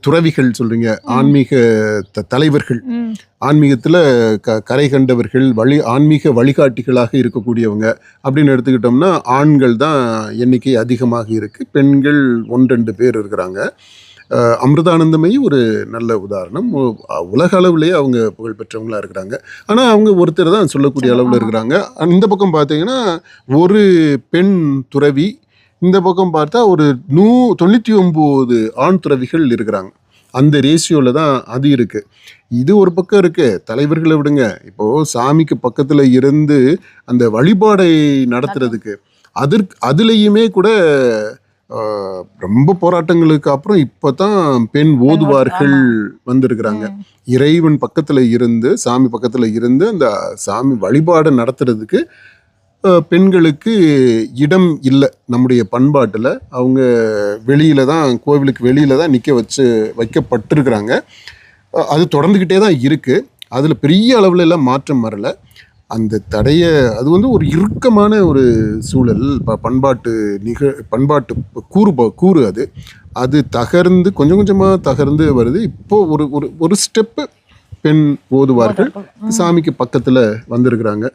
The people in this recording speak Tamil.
துறவிகள் சொல்றீங்க ஆன்மீக த- தலைவர்கள். ஆன்மீகத்துல க கரை கண்டவர்கள் வழி ஆன்மீக வழிகாட்டிகளாக இருக்கக்கூடியவங்க அப்படின்னு எடுத்துக்கிட்டோம்னா ஆண்கள் தான் எண்ணிக்கை அதிகமாக இருக்கு பெண்கள் ஒன்றெண்டு பேர் இருக்கிறாங்க. அஹ் அமிர்தானந்தமயி ஒரு நல்ல உதாரணம். உலக அளவுலேயே அவங்க புகழ்பெற்றவங்களா இருக்கிறாங்க. ஆனால் அவங்க ஒருத்தர் தான் சொல்லக்கூடிய அளவில் இருக்கிறாங்க. இந்த பக்கம் பார்த்தீங்கன்னா ஒரு பெண் துறவி இந்த பக்கம் பார்த்தா ஒரு நூ தொண்ணூற்றி ஒம்பது ஆண் துறவிகள் இருக்கிறாங்க. அந்த ரேஷியோவில் தான் அது இருக்குது இது ஒரு பக்கம் இருக்கு. தலைவர்களை விடுங்க. இப்போ சாமிக்கு பக்கத்தில் இருந்து அந்த வழிபாடை நடத்துறதுக்கு. அதற்கு அதுலேயுமே கூட ரொம்ப போராட்டங்களுக்கு அப்புறம் இப்போ தான் பெண் ஓதுவார்கள் வந்திருக்கிறாங்க. இறைவன் பக்கத்தில் இருந்து சாமி பக்கத்தில் இருந்து அந்த சாமி வழிபாடை நடத்துறதுக்கு பெண்களுக்கு இடம் இல்லை நம்முடைய பண்பாட்டில். அவங்க வெளியில தான் கோவிலுக்கு வெளியில தான் நிற்க வச்சு வைக்கப்பட்டிருக்கிறாங்க. அது தொடர்ந்துக்கிட்டே தான் இருக்குது அதில் பெரிய அளவுல எல்லாம் மாற்றம் வரல. அந்த தடைய அது வந்து ஒரு இறுக்கமான ஒரு சூழல் ப பண்பாட்டு நிக பண்பாட்டு கூறு ப- கூறு அது. அது தகர்ந்து கொஞ்சம் கொஞ்சமாக தகர்ந்து வருது. இப்போ ஒரு ஒரு ஒரு ஸ்டெப்பு பெண் ஓதுவார்கள். சாமிக்கு பக்கத்தில் வந்திருக்கிறாங்க.